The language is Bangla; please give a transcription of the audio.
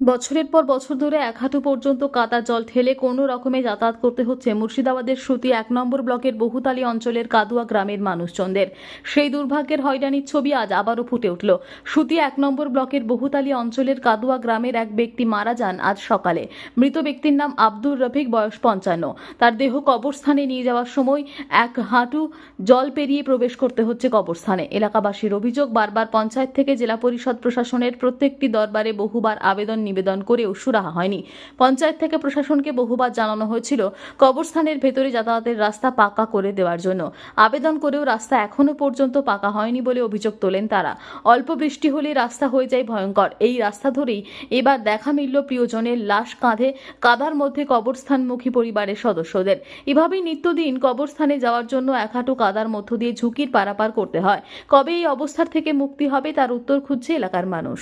বছরের পর বছর ধরে এক হাঁটু পর্যন্ত কাদা জল ঠেলে কোনো রকমে যাতায়াত করতে হচ্ছে মুর্শিদাবাদের সুতি এক নম্বর ব্লকের বহুতালি অঞ্চলের কাদুয়া গ্রামের মানুষজনদের। সেই দুর্ভাগ্যের হয়রানির ছবি আজ আবারও ফুটে উঠল। সুতি এক নম্বর ব্লকের বহুতালি অঞ্চলের কাদুয়া গ্রামের এক ব্যক্তি মারা যান আজ সকালে। মৃত ব্যক্তির নাম আব্দুর রফিক, বয়স পঞ্চান্ন। তার দেহ কবরস্থানে নিয়ে যাওয়ার সময় এক হাঁটু জল পেরিয়ে প্রবেশ করতে হচ্ছে কবরস্থানে। এলাকাবাসীর অভিযোগ, বারবার পঞ্চায়েত থেকে জেলা পরিষদ প্রশাসনের প্রত্যেকটি দরবারে বহুবার আবেদন নিবেদন করেও সুরাহা হয়নি। পঞ্চায়েত থেকে প্রশাসনকে বহুবার জানানো হয়েছিল কবরস্থানের ভেতরে যাতায়াতের রাস্তা পাকা করে দেওয়ার জন্য। আবেদন করেও রাস্তা এখনও পর্যন্ত পাকা হয়নি বলে অভিযোগ তোলেন তারা। অল্প বৃষ্টি হলে রাস্তা হয়ে যায় ভয়ঙ্কর। এই রাস্তা ধরেই এবার দেখা মিলল প্রিয়জনের লাশ কাঁধে, কাদার মধ্যে কবরস্থানমুখী পরিবারের সদস্যদের। এভাবেই নিত্যদিন কবরস্থানে যাওয়ার জন্য এক হাঁটু কাদার মধ্য দিয়ে ঝুঁকির পারাপার করতে হয়। কবে এই অবস্থার থেকে মুক্তি হবে তার উত্তর খুঁজছে এলাকার মানুষ।